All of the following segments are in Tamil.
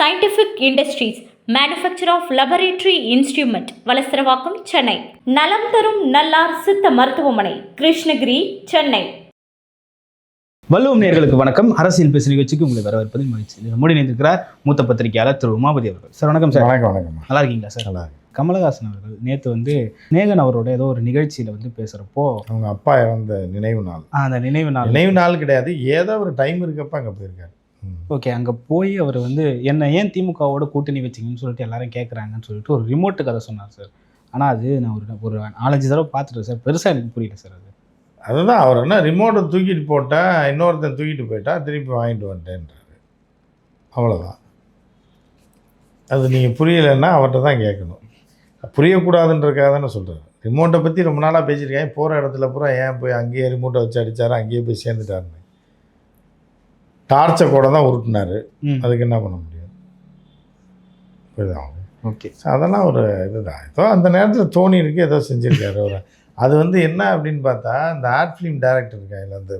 Scientific industries manufacture of laboratory instrument Valasaravakkam Chennai. நலம் தரும் நல்லார் சித்த மருத்துவமனை கிருஷ்ணகிரி சென்னை. வள்ளுவம் நேர்களுக்கு வணக்கம். அரசியல் பேசு நிகழ்ச்சிக்கு உங்களை வரவேற்பதில் மகிழ்ச்சி. மூடி நினைந்திருக்கிறார் மூத்த பத்திரிகையாளர் திரு உமாபதி அவர்கள். சார் வணக்கம் சார். வணக்கம் வணக்கம்மா நல்லா இருக்கீங்களா சார்? நல்லா. கமலஹாசன் அவர்கள் நேற்று வந்து நேகன் அவரோட ஏதோ ஒரு நிகழ்ச்சியில் வந்து பேசுகிறப்போ அவங்க அப்பா இறந்த நினைவு நாள். அந்த நினைவு நாள். நினைவு நாள் கிடையாது. ஏதோ ஒரு டைம் இருக்கப்ப அங்கே போயிருக்காரு. ஓகே அங்கே போய் அவர் வந்து என்ன ஏன் திமுகவோட கூட்டணி வச்சிங்கன்னு சொல்லிட்டு எல்லாரும் கேட்குறாங்கன்னு சொல்லிட்டு ஒரு ரிமோட்டு கதை சொன்னார் சார் ஆனால் அது நான் ஒரு ஒரு நாலஞ்சு தடவை பார்த்துட்டேன் சார் பெருசாக எனக்கு புரியல சார் அது. அதுதான் அவர் என்ன ரிமோட்டை தூக்கிட்டு போட்டால் இன்னொருத்தன் தூக்கிட்டு போயிட்டா திருப்பி வாங்கிட்டு வந்துட்டேன்றாரு. அவ்வளோதான் அது நீங்கள் புரியலைன்னா அவர்கிட்ட தான் கேட்கணும். புரியக்கூடாதுன்றதுக்காக தானே சொல்கிறேன் ரிமோட்டை பற்றி ரொம்ப நாளாக பேசியிருக்கேன். போகிற இடத்துல பூரா ஏன் போய் அங்கேயே ரிமோட்டை வச்சு அடித்தாரு அங்கேயே போய் சேர்ந்துட்டாருன்னு. டார்ச்சை கூட தான் உருட்டினாரு அதுக்கு என்ன பண்ண முடியும்? புரியுதா? ஓகே. அதெல்லாம் ஒரு இதுதான். ஏதோ அந்த நேரத்தில் தோனி இருக்கு ஏதோ செஞ்சுருக்காரு ஒரு அது வந்து என்ன அப்படின்னு பார்த்தா இந்த ஆர்ட் ஃபிலிம் டைரக்டர் இருக்காங்க அந்த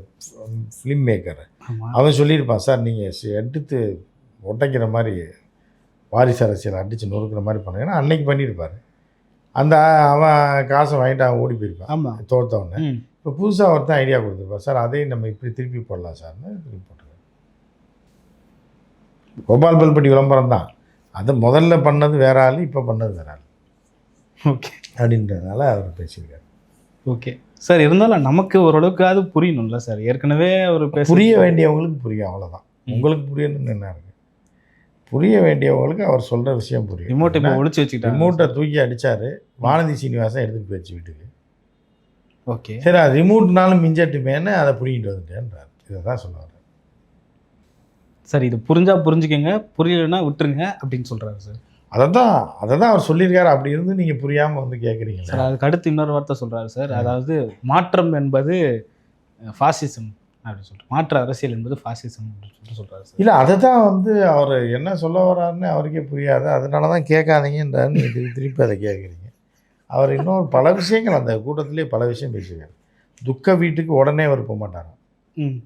ஃபிலிம் மேக்கர். அவன் சொல்லியிருப்பான் சார் நீங்கள் எடுத்து ஒட்டைக்கிற மாதிரி வாரிசு அரசியல் அடித்து நொறுக்கிற மாதிரி பண்ணீங்கன்னா அன்னைக்கு பண்ணியிருப்பார். அந்த அவன் காசை வாங்கிட்டு அவன் ஓடி போயிருப்பான். ஆமாம் தோத்தவொடனே இப்போ புதுசாக ஒருத்தன் ஐடியா கொடுத்துருப்பான் சார் அதையும் நம்ம இப்படி திருப்பி போடலாம் சார்னு திருப்பி கோபால் பல்பட்டி விளம்பரம் தான். அது முதல்ல பண்ணது வேற ஆள் இப்போ பண்ணது வேற ஆள். ஓகே. அப்படின்றதுனால அவர் பேசியிருக்காரு. ஓகே. சார் இருந்தாலும் நமக்கு ஓரளவுக்காவது புரியணும்ல சார்? ஏற்கனவே ஒரு பேச புரிய வேண்டியவங்களுக்கு புரியும் அவ்வளோதான். உங்களுக்கு புரியணும்னு என்ன இருக்கு? புரிய வேண்டியவங்களுக்கு அவர் சொல்கிற விஷயம் புரியும். ரிமோட் இப்போ ஒழிச்சு வச்சுக்கிட்டாங்க ரிமோட்டை தூக்கி அடிச்சாரு. வானதி சீனிவாசன் எடுத்துட்டு போயிடுச்சு வீட்டுக்கு. ஓகே. சரி அது ரிமோட்னாலும் மிஞ்சட்டுமேன்னு அதை புரிஞ்சிட்டு வந்துட்டேன்றார். இதை தான் சொல்லுவார் சார் இது புரிஞ்சா புரிஞ்சுக்கங்க புரியலைன்னா விட்டுருங்க அப்படின்னு சொல்றாரு சார். அதை தான் அதை தான் அவர் சொல்லியிருக்காரு. அப்படி இருந்து நீங்கள் புரியாமல் வந்து கேட்குறீங்களா சார் அதுக்கு அடுத்து இன்னொரு வார்த்தை சொல்றாரு சார். அதாவது மாற்றம் என்பது ஃபாசிசம் அப்படின்னு சொல்லிட்டு மாற்று அரசியல் என்பது ஃபாசிசம் அப்படின்னு சொல்லிட்டு சொல்றாரு சார். இல்லை அதை தான் வந்து அவர் என்ன சொல்ல வர்றாருன்னு அவருக்கே புரியாது. அதனால தான் கேட்காதீங்கன்றாரு. நீங்கள் திருப்பி திருப்பி அதை கேட்குறீங்க அவர் இன்னொரு பல விஷயங்கள் அந்த கூட்டத்திலே பல விஷயம் பேசியிருக்காரு. துக்க வீட்டுக்கு உடனே அவர் போக மாட்டாராம் ம்.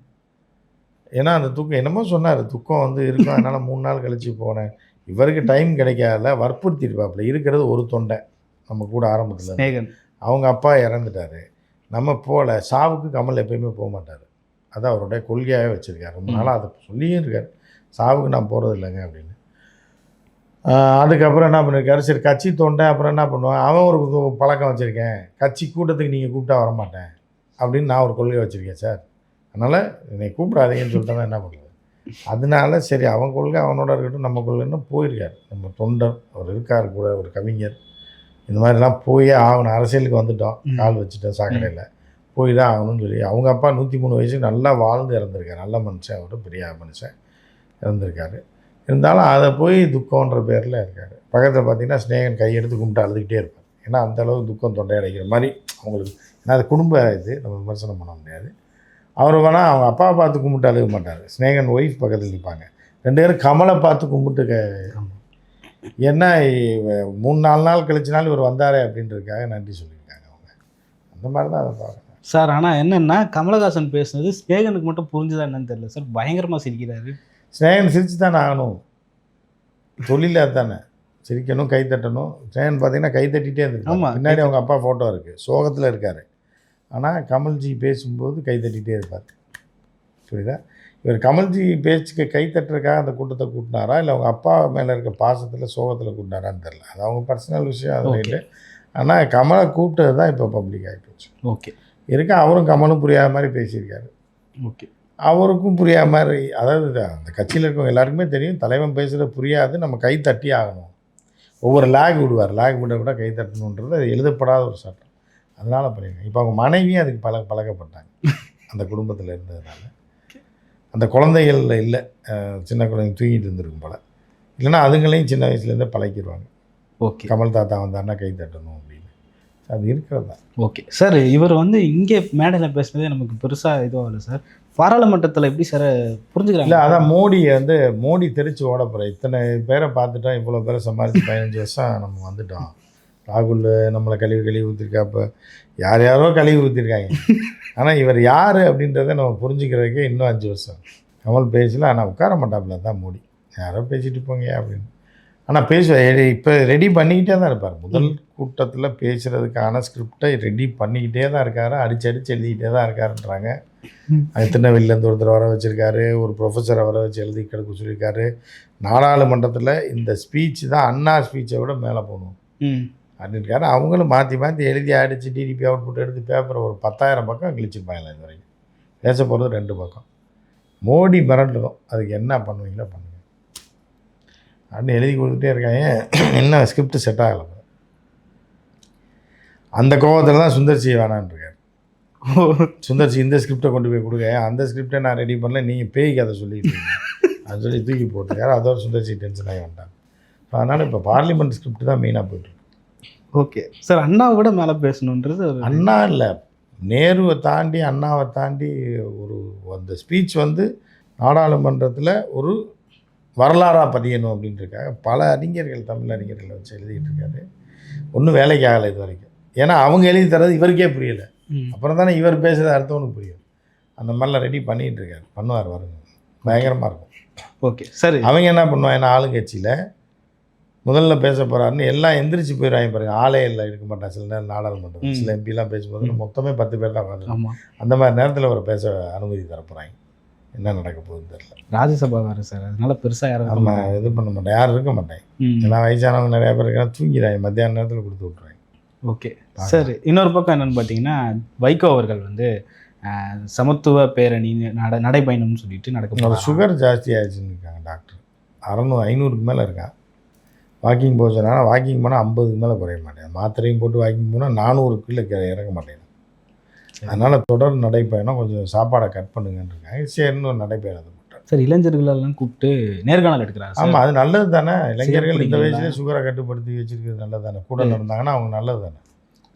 ஏன்னா அந்த துக்கம் என்னமோ சொன்னார் துக்கம் வந்து இருக்கும் அதனால் மூணு நாள் கழிச்சு போனேன். இவருக்கு டைம் கிடைக்காத வற்புறுத்திருப்பாப்புல. இருக்கிறது ஒரு தொண்டை நம்ம கூட ஆரம்பத்தில் அவங்க அப்பா இறந்துட்டாரு. நம்ம போகல சாவுக்கு கமல் எப்பயுமே போக மாட்டார். அது அவருடைய கொள்கையாகவே வச்சுருக்காரு. ரொம்ப நாளாக அதை சொல்லியும் இருக்கார். சாவுக்கு நான் போகிறது இல்லைங்க அப்படின்னு. அதுக்கப்புறம் என்ன பண்ணியிருக்காரு சரி கட்சி தொண்டை அப்புறம் என்ன பண்ணுவேன்? அவன் ஒரு பழக்கம் வச்சுருக்கேன். கட்சி கூட்டத்துக்கு நீங்கள் கூப்பிட்டா வரமாட்டேன். அப்படின்னு நான் ஒரு கொள்கை வச்சுருக்கேன் சார். அதனால் என்னை கூப்பிடாதீங்கன்னு சொல்லிட்டா என்ன பண்ணுறது அதனால சரி அவன் கொள்கை அவனோட இருக்கட்டும் நம்ம கொள்கைன்னு போயிருக்கார். நம்ம தொண்டர் அவர் இருக்கார் கூட ஒரு கவிஞர். இந்த மாதிரிலாம் போயே ஆகணும். அரசியலுக்கு வந்துட்டோம். கால் வச்சுட்டோம் சாக்கடையில். போய் தான் ஆகணும்னு சொல்லி அவங்க அப்பா நூற்றி மூணு வயசுக்கு நல்லா வாழ்ந்து இறந்துருக்காரு. நல்ல மனுஷன் அவர் பெரிய மனுஷன் இறந்துருக்காரு. இருந்தாலும் அதை போய் துக்கம்ன்ற பேரில் இருக்கார். பக்கத்தில் பார்த்தீங்கன்னா ஸ்நேகன் கையெடுத்து கும்பிட்டு அழுதுகிட்டே இருப்பார். ஏன்னா அந்த அளவு துக்கம் தொண்டை அடைக்கிற மாதிரி அவங்களுக்கு ஏன்னா அது குடும்ப இது. நம்ம விமர்சனம் பண்ண முடியாது. அவர் வேணால் அவங்க அப்பாவை பார்த்து கும்பிட்டு அழுக மாட்டார். ஸ்நேகன் ஒய்ஃப் பக்கத்தில் நிற்பாங்க. ரெண்டு பேரும் கமலை பார்த்து கும்பிட்டு க-. ஏன்னா இவ- மூணு நாலு நாள் கழிச்சினாலும் இவர் வந்தாரே அப்படின்றதுக்காக நன்றி சொல்லியிருக்காங்க அவங்க. அந்த மாதிரி தான் அதை பார்க்குறேன் சார் ஆனா என்னன்னா கமலஹாசன் பேசுனது ஸ்நேகனுக்கு மட்டும் புரிஞ்சுதா என்னன்னு தெரியல. சார் பயங்கரமா சிரிக்கிறாரு. ஸ்நேகன் சிரிச்சு தானே ஆகணும். தொழில் தானே சிரிக்கணும் கை தட்டணும். ஸ்நேகன் பார்த்தீங்கன்னா கை தட்டிகிட்டே ஆமா. இருந்திருக்காரு பின்னாடி அவங்க அப்பா ஃபோட்டோ இருக்குது சோகத்தில் இருக்கார். ஆனால் கமல்ஜி பேசும்போது கை தட்டிகிட்டே இருப்பார். புரியுதா? இவர் கமல்ஜி பேச்சுக்கு கை தட்டுறதுக்காக அந்த கூட்டத்தை கூட்டினாரா? இல்லை அவங்க அப்பா மேலே இருக்க பாசத்தில் சோகத்தில் கூட்டினாரான்னு தெரில அது அவங்க பர்சனல் விஷயம் அது. ரைட்டு ஆனால் கமலை கூப்பிட்டது தான் இப்போ பப்ளிக் ஆகிட்டு வச்சு ஓகே இருக்க அவரும் கமலும் புரியாத மாதிரி பேசியிருக்காரு. ஓகே அவருக்கும் புரியாத மாதிரி அதாவது அந்த கட்சியில் இருக்கவங்க எல்லாருக்குமே தெரியும் தலைவன் பேசுகிறது புரியாது நம்ம கை தட்டி ஆகணும். ஒவ்வொரு லேக் விடுவார். லேக் விட கூட கை தட்டணுன்றது அது எழுதப்படாத ஒரு சட்டம். அதனால் பண்ணியிருக்கேன் இப்போ அவங்க மனைவியும் அதுக்கு பழ பழக்கப்பட்டாங்க. அந்த குடும்பத்தில் இருந்ததுனால. அந்த குழந்தைகள் இல்லை. சின்ன குழந்தைங்க தூங்கிட்டு இருந்திருக்கும் போல. இல்லைன்னா அதுங்களையும் சின்ன வயசுலேருந்தே பழக்கிடுவாங்க ஓகே. கமல் தாத்தா வந்தாருன்னா கை தட்டணும் அப்படின்னு. அது இருக்கிறது தான். ஓகே. சார் இவர் வந்து இங்கே மேடையில் பேசுனதே நமக்கு பெருசாக இதுவும் இல்லை சார். பாராளுமன்றத்தில் எப்படி சார் இல்லை புரிஞ்சுக்கிறாங்க அதான் மோடி வந்து மோடி தெரிச்சு ஓட போகிறோம் இத்தனை பேரை பார்த்துட்டோம் இவ்வளோ பேரை சமாளித்து பதினஞ்சு வருஷம் நம்ம வந்துட்டோம். ராகுல் நம்மளை கழிவு கழுவி ஊற்றிருக்காப்ப யார் யாரோ கழுவி ஊற்றிருக்காங்க ஆனால் இவர் யார் அப்படின்றத நம்ம புரிஞ்சுக்கிறதுக்கே இன்னும் அஞ்சு வருஷம். கமல் பேசல ஆனால் உட்கார மாட்டாப்புல தான் மோடி. யாரோ பேசிட்டு போங்க அப்படின்னு. ஆனால் பேசுவார் இப்போ ரெடி பண்ணிக்கிட்டே தான் இருப்பார். முதல் கூட்டத்தில் பேசுகிறதுக்கான ஸ்கிரிப்டை ரெடி பண்ணிக்கிட்டே தான் இருக்காரு. அடிச்சு அடிச்சு எழுதிக்கிட்டே தான் இருக்காருன்றாங்க. ம். அது திருநெல்வேலியிலேருந்து ஒருத்தர் வர வச்சுருக்காரு ஒரு ப்ரொஃபஸரை வர வச்சு எழுதி கிடக்க சொல்லியிருக்காரு. நாடாளுமன்றத்தில் இந்த ஸ்பீச் தான் அண்ணா ஸ்பீச்சை விட மேலே போகணும். அப்படின்னு அவங்களும் மாற்றி மாற்றி எழுதி அடித்து டிடிபி அவுட்புட் எடுத்து பேப்பரை ஒரு பத்தாயிரம் பக்கம் கிழிச்சிருப்பாங்களே இது வரைக்கும். பேச போகிறது ரெண்டு பக்கம். மோடி மிரண்டணும். அதுக்கு என்ன பண்ணுவீங்களோ பண்ணுங்க. அப்படின்னு எழுதி கொடுத்துட்டே இருக்காங்க. என்ன ஸ்கிரிப்ட் செட் ஆகலை அந்த கோபத்தில் தான் சுந்தர்சி வேணான்ருக்கார் சுந்தர்சி இந்த ஸ்கிரிப்டை கொண்டு போய் கொடுங்க. அந்த ஸ்கிரிப்டை நான் ரெடி பண்ணல. நீங்கள் பேய் கதை சொல்லிட்டு இருக்கீங்க. அது சொல்லி தூக்கி போட்டுருக்காரு. அதோட சுந்தர்சி டென்ஷன் ஆகி வந்துட்டாங்க. அதனால் இப்போ பார்லிமெண்ட் ஸ்கிரிப்ட் தான் மெயினாக போயிட்டு ஓகே. சார் அண்ணாவை விட மேலே பேசணுன்றது அண்ணா இல்லை. நேருவை தாண்டி அண்ணாவை தாண்டி ஒரு அந்த ஸ்பீச் வந்து நாடாளுமன்றத்தில் ஒரு வரலாறாக பதியணும் அப்படின்றக்காக பல அறிஞர்கள் தமிழ் அறிஞர்களை வச்சு எழுதிட்டு இருக்காரு. ஒன்றும் வேலைக்கு ஆகலை இது வரைக்கும். ஏன்னா அவங்க எழுதி தரது இவருக்கே புரியலை. அப்புறம் தானே இவர் பேசுறது அடுத்தவனுக்கு புரியும். அந்த மாதிரிலாம் ரெடி பண்ணிகிட்டு இருக்காரு. பண்ணுவார் வருங்க. பயங்கரமாக இருக்கும். ஓகே. சரி. அவங்க என்ன பண்ணுவாங்க? ஆளுங்கட்சியில் முதல்ல பேச போகிறாருன்னு எல்லாம் எந்திரிச்சு போயிடுவாங்க பாருங்க. ஆளே இல்லை இருக்க மாட்டான் சில நேரம் நாடாளுமன்றம். சில எம்பிலாம் பேசும்போது மொத்தமே பத்து பேர் தான் உட்காந்து அந்த மாதிரி நேரத்தில் அவர் பேச அனுமதி தர போகிறாங்க என்ன நடக்க போகுதுன்னு தெரியல. ராஜ்யசபா வேறு சார். அதனால பெருசாக யாரும் நம்ம. இது பண்ண மாட்டேன் யாரும் இருக்க மாட்டேன் எல்லாம் வயசானவங்க நிறைய பேர் இருக்காங்க. தூங்கிடுறாங்க. மத்தியான நேரத்தில் கொடுத்து விட்ருவாங்க ஓகே. சரி இன்னொரு பக்கம் என்னன்னு பார்த்தீங்கன்னா வைகோ அவர்கள் வந்து சமத்துவ பேரணி நட நடைபயணம்னு சொல்லிட்டு நடக்க ஒரு போறாராம். சுகர் ஜாஸ்தி ஆயிடுச்சுன்னு இருக்காங்க டாக்டர் அறநூறு ஐநூறுக்கு மேலே இருக்கான் வாக்கிங் போக சொன்னாங்க வாக்கிங் போனால் ஐம்பதுக்கு மேலே குறைய மாட்டேன். மாத்திரையும் போட்டு வாக்கிங் போனால் நானூறுக்குள்ளே இறங்க மாட்டேன். அதனால் தொடர் நடைப்பயணம் கொஞ்சம் சாப்பாடை கட் பண்ணுங்கன்னு இருக்காங்க சரின்னு ஒரு நடைப்பயணத்தை போட்டார் சார் இளைஞர்கள் எல்லாம் கூப்பிட்டு நேர்காணல் எடுக்கிறாங்க ஆமாம் அது நல்லது தானே. இளைஞர்கள் இந்த? வயசுலேயே சுகரை கட்டுப்படுத்தி வச்சிருக்கிறது நல்லது தானே கூட நடந்தாங்கன்னா அவங்க நல்லது தானே?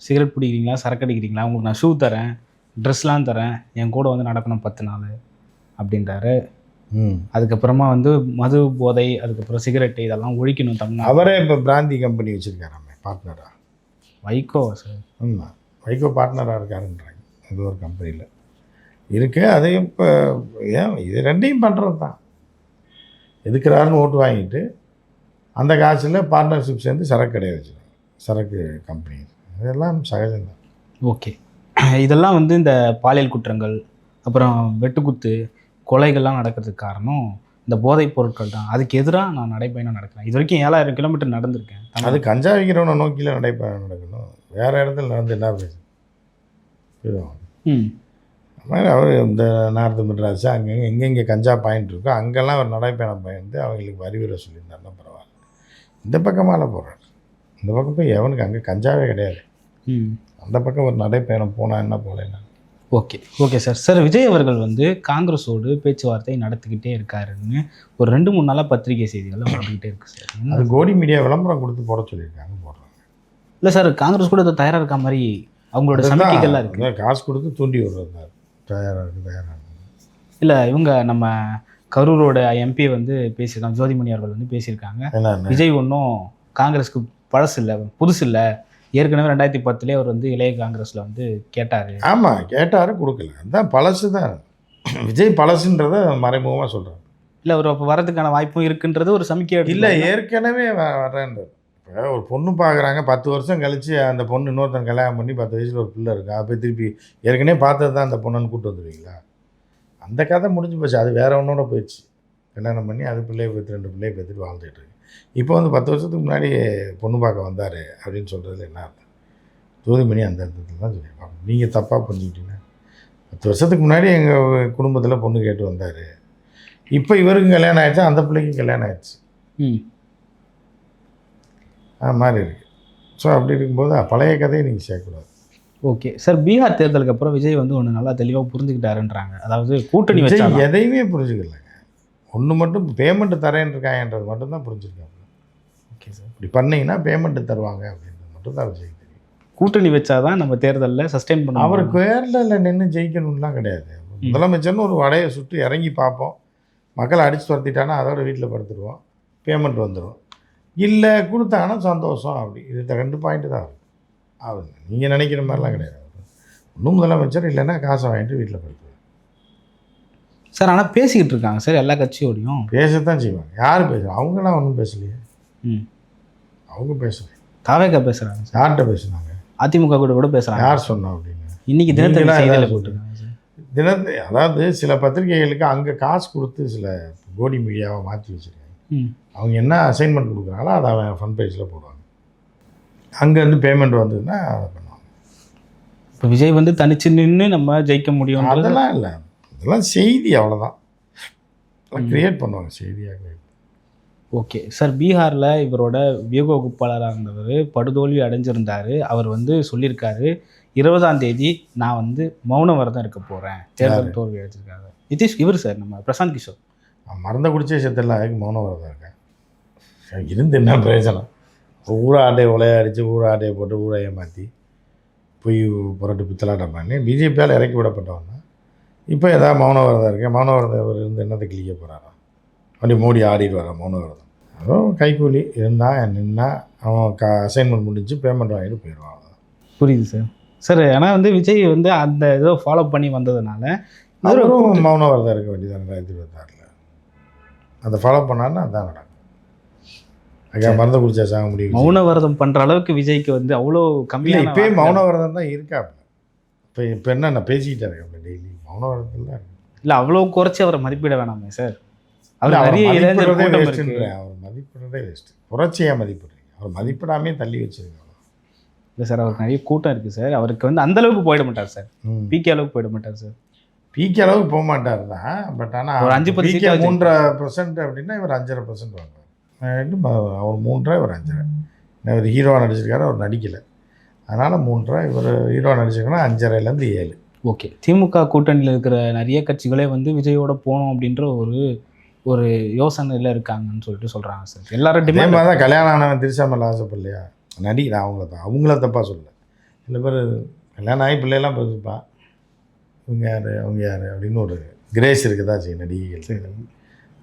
சிகரெட் பிடிக்கிறீங்களா? சரக்கு அடிக்கிறீங்களா? உங்களுக்கு நான் ஷூ தரேன் ட்ரெஸ்லாம் தரேன் என் கூட வந்து நடக்கணும் பத்து நாள் அப்படின்றாரு. அதுக்கப்புறமா வந்து மது போதை அதுக்கப்புறம் சிகரெட்டு இதெல்லாம் ஒழிக்கணும் தமிழ்நாடு அவரே இப்போ பிராந்தி கம்பெனி வச்சுருக்காராமே பார்ட்னராக வைகோ சார். ஆமாம் வைகோ பார்ட்னராக இருக்காருன்றாங்க. இது ஒரு கம்பெனியில் இருக்கு அதையும் இப்போ ஏன் இது ரெண்டையும் பண்ணுறது தான் எதுக்குறாருன்னு ஓட்டு வாங்கிட்டு அந்த காசில் பார்ட்னர்ஷிப் சேர்ந்து சரக்கு கடையை வச்சுருக்காங்க. சரக்கு கம்பெனி இதெல்லாம் சகஜம்தான். ஓகே. இதெல்லாம் வந்து இந்த பாலியல் குற்றங்கள் அப்புறம் வெட்டுக்குத்து கொலைகள்லாம் நடக்கிறதுக்கு காரணம் இந்த போதைப் பொருட்கள் தான். அதுக்கு எதிராக நான் நடைபயணம் நடக்கிறேன். இது வரைக்கும் ஏழாயிரம் கிலோமீட்டர் நடந்திருக்கேன். அது கஞ்சா விற்கிறவனை நோக்கியில் நடைபயணம் நடக்கணும். வேறு இடத்துல நடந்து என்ன பேசு? ம். மாதிரி அவர் இந்த நார்த்து மெட்ராஸ் அங்கங்கே எங்கெங்கே கஞ்சா பாயிண்ட் இருக்கோ. அங்கெல்லாம் அவர் நடைப்பயணம் பயந்து அவங்களுக்கு அறிவுரை சொல்லியிருந்தாருன்னா பரவாயில்ல. இந்த பக்கமால போகிறார் இந்த பக்கம் போய் எவனுக்கு? அங்கே கஞ்சாவே கிடையாது. ம். அந்த பக்கம் ஒரு நடைப்பயணம் போனால் என்ன போகலன்னா okay. Okay sir. Sir Vijay அவர்கள் வந்து காங்கிரஸோடு பேச்சுவார்த்தை நடத்திக்கிட்டே இருக்காருன்னு ஒரு ரெண்டு மூணு நாளாக பத்திரிகை செய்திகள் வந்துக்கிட்டே இருக்கு சார். அது கோடி மீடியா விளம்பரம் கொடுத்து போட சொல்லியிருக்காங்க போடுறாங்க. இல்லை சார் காங்கிரஸ் கூட தயாராக இருக்க மாதிரி அவங்களோட சமிக்கைகள்லாம் இருக்கு. அதான் காசு கொடுத்து தூண்டி விடுறது தான். தயாராக இருக்குது தயாராக இருக்குது இல்லை இவங்க நம்ம கரூரோட எம்பி வந்து பேசியிருக்காங்க ஜோதிமணி அவர்கள் வந்து பேசியிருக்காங்க. விஜய் ஒன்றும் காங்கிரஸ்க்கு பழசு இல்லை புதுசு இல்லை. ஏற்கனவே ரெண்டாயிரத்தி பத்துலேயே அவர் வந்து இளைய காங்கிரஸில் வந்து கேட்டார். ஆமாம் கேட்டாரு கொடுக்கல. அதுதான் பழசு தான் விஜய் பழசுன்றத மறைமுகமாக சொல்கிறாங்க இல்லை அவர் அப்போ வரதுக்கான வாய்ப்பும் இருக்குன்றது ஒரு சமிக்கை இல்லை ஏற்கனவே வ- வர்றேன்றது இப்போ ஒரு பொண்ணு பார்க்குறாங்க பத்து வருஷம் கழிச்சு அந்த பொண்ணு இன்னொருத்தன் கல்யாணம் பண்ணி பத்து வயசில் ஒரு பிள்ளை இருக்கு அப்போ திருப்பி ஏற்கனவே பார்த்தது தான் அந்த பொண்ணுன்னு கூட்டு வந்துடுவீங்களா அந்த கதை முடிஞ்சு போச்சு. அது வேற ஒன்றோட போயிடுச்சு. கல்யாணம் பண்ணி அது பிள்ளையை பற்றி ரெண்டு பிள்ளையை பற்றிட்டு வாழ்ந்துட்டு இருக்கு. இப்போ வந்து பத்து வருஷத்துக்கு முன்னாடி பொண்ணு பார்க்க வந்தார் அப்படின்னு சொல்கிறதுல என்ன அர்த்தம்? ஜோதிமணி அந்த அர்த்தத்தில் தான் சொல்லியிருப்பாங்க. நீங்கள் தப்பாக புரிஞ்சுக்கிட்டீங்க. பத்து வருஷத்துக்கு முன்னாடி எங்கள் குடும்பத்தில் பொண்ணு கேட்டு வந்தார். இப்போ இவருக்கும் கல்யாணம் ஆயிடுச்சு அந்த பிள்ளைக்கும் கல்யாணம் ஆயிடுச்சு. ம். அது மாதிரி இருக்குது ஸோ அப்படி இருக்கும்போது பழைய கதையை நீங்கள் சேர்க்கக்கூடாது. ஓகே. சார் பீகார் தேர்தலுக்கு அப்புறம் விஜய் வந்து ஒன்று நல்லா தெளிவாக புரிஞ்சுக்கிட்டாருன்றாங்க. அதாவது கூட்டணி எதையுமே புரிஞ்சுக்கலங்க ஒன்று மட்டும் பேமெண்ட் தரேன் இருக்காங்கன்றது மட்டும் தான் புரிஞ்சுருக்காங்க. ஓகே சார் இப்படி பண்ணீங்கன்னா பேமெண்ட் தருவாங்க அப்படின்றது மட்டும் தான் விஜய் தெரியும் கூட்டணி வச்சாதான் நம்ம தேர்தலில் சஸ்டெயின் பண்ண அவர். கேரளில் நின்று ஜெயிக்கணும்லாம் கிடையாது. முதலமைச்சர்னு ஒரு வடையை சுட்டு இறங்கி பார்ப்போம். மக்களை அடிச்சு துரத்திட்டானா அதோட வீட்டில் படுத்துருவோம். பேமெண்ட் வந்துடும் இல்லை கொடுத்தாங்கன்னா சந்தோஷம் அப்படி. இது ரெண்டு பாயிண்ட்டு தான் இருக்கும் ஆகுது நீங்கள் நினைக்கிற மாதிரிலாம் கிடையாது. ஒன்றும் முதலமைச்சர் இல்லைன்னா காசை வாங்கிட்டு வீட்டில் படுத்துருவோம் சார் ஆனால் பேசிக்கிட்டு இருக்காங்க சார் எல்லா கட்சியோடையும். பேசத்தான் செய்வாங்க. யார் பேசுகிறா அவங்களாம் ஒன்றும் பேசலையே. ம். அவங்க பேசல. தாவேக்கா பேசுகிறாங்க சார். யார்கிட்ட பேசுனாங்க? அதிமுக கூட கூட பேசுகிறாங்க யார் சொன்னா அப்படின்னு. இன்னைக்கு நீங்களா செய்தியில் போட்டிருக்காங்க தினத்து அதாவது சில பத்திரிகைகளுக்கு அங்கே காசு கொடுத்து சில கோடி மீடியாவை மாற்றி வச்சுருக்காங்க. அவங்க என்ன அசைன்மெண்ட் கொடுக்குறாங்களோ அதை அவன் ஃபன் பேஜில் போடுவாங்க. அங்கேருந்து பேமெண்ட் வந்ததுன்னா அதை பண்ணுவாங்க. இப்போ விஜய் வந்து தனிச்சு நின்று நம்ம ஜெயிக்க முடியும் அதெல்லாம் இல்லை. அதெல்லாம் செய்தி அவ்வளோதான் கிரியேட் பண்ணுவாங்க செய்தியாக ஓகே. சார் பீகாரில் இவரோட வியூக வகுப்பாளராக இருந்தவர் படுதோல்வி அடைஞ்சிருந்தார். அவர் வந்து சொல்லியிருக்காரு இருபதாம் தேதி நான் வந்து மௌன விரதம் இருக்க போகிறேன் தேர்தல் தோல்வி அடைஞ்சிருக்காரு. நிதிஷ் இவர் சார் நம்ம பிரசாந்த் கிஷோர். நான் மறந்த குடிச்சே செத்துலாம் அதுக்கு மௌனம் வரதான் இருக்கேன்? இருந்து என்ன பிரயோஜனம்? ஊரை ஆட்டையை உலைய அடித்து ஊரை ஆட்டையை போட்டு ஊரை ஏமாற்றி போய் புரட்டு பித்தலாட்டம் பண்ணி பிஜேபியால் இறக்கி விடப்பட்டவன். இப்போ ஏதாவது மௌன விரதம் இருக்கேன் மௌன விரதம் இருந்து என்னத்தை கிழிக்க போகிறாரா அப்படி மோடி ஆடிடுவாரா மௌன விரதம் அதுவும் கைக்கூலி இருந்தால் நின்னா அவன் க அசைன்மெண்ட் முடிஞ்சு பேமெண்ட் வாங்கிட்டு போயிடுவான். புரியுது சார். சார் ஆனால் வந்து விஜய் வந்து அந்த இதை ஃபாலோ பண்ணி வந்ததுனால அவரும் மௌன விரதம் இருக்க வேண்டியது ரெண்டாயிரத்தி இருபத்தாறில். அதை ஃபாலோ பண்ணான்னா அதான் நடக்கும். அங்கே மருந்து குடிச்சா சாக முடியும் மௌன விரதம் பண்ணுற அளவுக்கு விஜய்க்கு வந்து அவ்வளோ கம்மியாக இப்பயே மௌன விரதம் தான் இருக்காப்புல இப்போ இப்போ என்ன நான் பேசிக்கிட்டே இருக்கேன். டெய்லி மௌன இருக்கேன் இல்லை அவ்வளோ குறைச்சி அவரை மதிப்பிட வேணாமே சார். அவர் அவர் நிறைய இளைஞர் அவர் மதிப்பிடுறதே வேஸ்ட்டு புரட்சியாக மதிப்பிடுறீங்க? அவர் மதிப்பிடாமே தள்ளி வச்சிருக்கோம் இல்லை சார் அவருக்கு நிறைய கூட்டம் இருக்குது சார். அவருக்கு வந்து அந்த அளவுக்கு போயிட மாட்டார் சார். பிகே அளவுக்கு போயிட மாட்டார் சார். பிகே அளவுக்கு போக மாட்டார் தான். பட் ஒரு ஆனால் அஞ்சு பத்து பிகே மூன்றரை பர்சன்ட் அப்படின்னா இவர் அஞ்சரை பர்சன்ட் வாங்குவார் அவர் மூன்றரை இவர் அஞ்சரை. இவர் ஹீரோவாக நடிச்சிருக்காரு அவர் நடிக்கலை. அதனால் மூன்றரை இவர் ஹீரோவாக நடிச்சிருக்காருன்னா அஞ்சரைலேருந்து ஏழு. ஓகே. திமுக கூட்டணியில் இருக்கிற நிறைய கட்சிகளே வந்து விஜயோட போகணும் அப்படின்ற ஒரு ஒரு யோசனையில் இருக்காங்கன்னு சொல்லிட்டு சொல்கிறாங்க சார். எல்லாரும் டிமாண்ட் மாதிரி தான் கல்யாணம் ஆனவன் திருச்சா மேலே ஆசைப்படலையா நடிகர் அவங்கள தான். அவங்கள தப்பாக சொல்லல. சில பேர் கல்யாணம் ஆகி பிள்ளையெல்லாம் பேசிப்பான் இவங்க யார் அவங்க யார் அப்படின்னு ஒரு கிரேஸ் இருக்குதா செய்யும் நடிகைகள்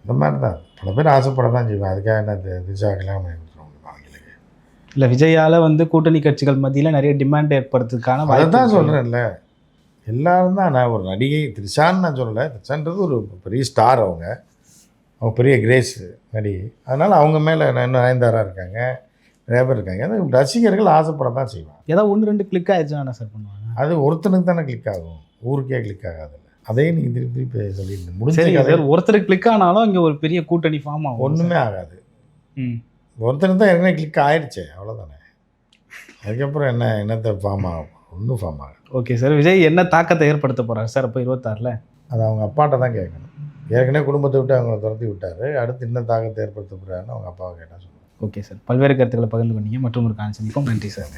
இந்த மாதிரி தான் பல பேர் ஆசைப்பட தான் செய்வேன் அதுக்காக என்ன தி- திரிஷா கல்யாணம் இல்லை விஜயால வந்து கூட்டணி கட்சிகள் மத்தியில் நிறைய டிமாண்ட் ஏற்படுறதுக்கான அதை தான். சொல்கிறேன்ல எல்லாரும் தான் நான் ஒரு நடிகை திரிஷான்னு நான் சொல்லலை. திரிஷான்றது ஒரு பெரிய ஸ்டார் அவங்க. அவங்க பெரிய கிரேஸ் நடிகை அதனால் அவங்க மேலே இன்னும் நயன்தாரா இருக்காங்க. நிறைய பேர் இருக்காங்க. அது ரசிகர்கள் ஆசைப்பட தான் செய்வாங்க. ஏதாவது ஒன்று ரெண்டு கிளிக் ஆயிடுச்சுன்னா சார் பண்ணுவாங்க? அது ஒருத்தனுக்கு தானே கிளிக் ஆகும். ஊருக்கே கிளிக் ஆகாதுல்ல. அதையே நீங்கள் திருப்பி திருப்பி சொல்லிட்டு முடிஞ்ச சரி கதை சார் ஒருத்தர் கிளிக் ஆனாலும் இங்கே ஒரு பெரிய கூட்டணி ஃபார்ம் ஆகும். ஒன்றுமே ஆகாது. ம். ஒருத்தனுக்கு தான் ஏற்கனவே கிளிக் ஆயிடுச்சே அவ்வளோதானே அதுக்கப்புறம் என்ன என்னத்தை ஃபார்ம் ஆகும் ஒன்றும் ஃபார்ம் ஆகாது ஓகே சார் விஜய் என்ன தாக்கத்தை ஏற்படுத்த போறாரு சார் அப்போ இருபத்தாறில்? அது அவங்க அப்பாட்ட தான் கேட்கணும். ஏற்கனவே குடும்பத்தை விட்டு அவங்கள துரத்தி விட்டாரு. அடுத்து என்ன தாக்கத்தை ஏற்படுத்த போகிறாருன்னு அவங்க அப்பாவை கேட்டால் சொல்லுவாங்க. ஓகே சார் பல்வேறு கருத்துக்களை பகிர்ந்து கொண்டீங்க. மற்றும் ஒரு கான்செப்ட் நன்றி சார்